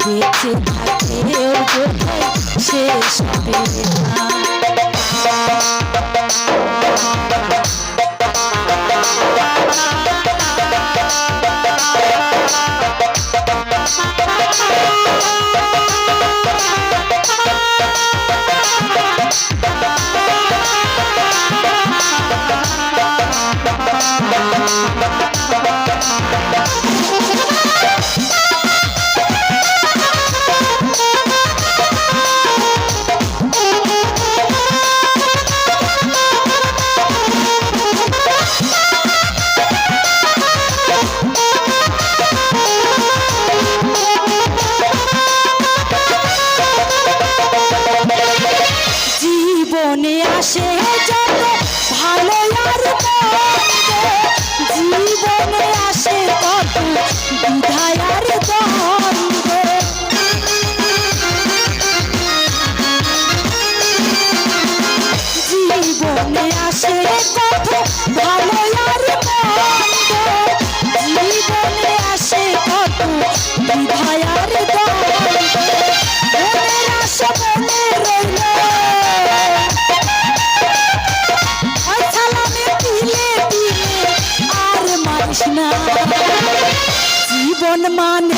বেঁচে থাকলেও বোধহয় শেষ হবে না জীবনে আসে যত ভালো আর জীবনে আসে তত বিধায় আর জীবনে আসে জীবন মানে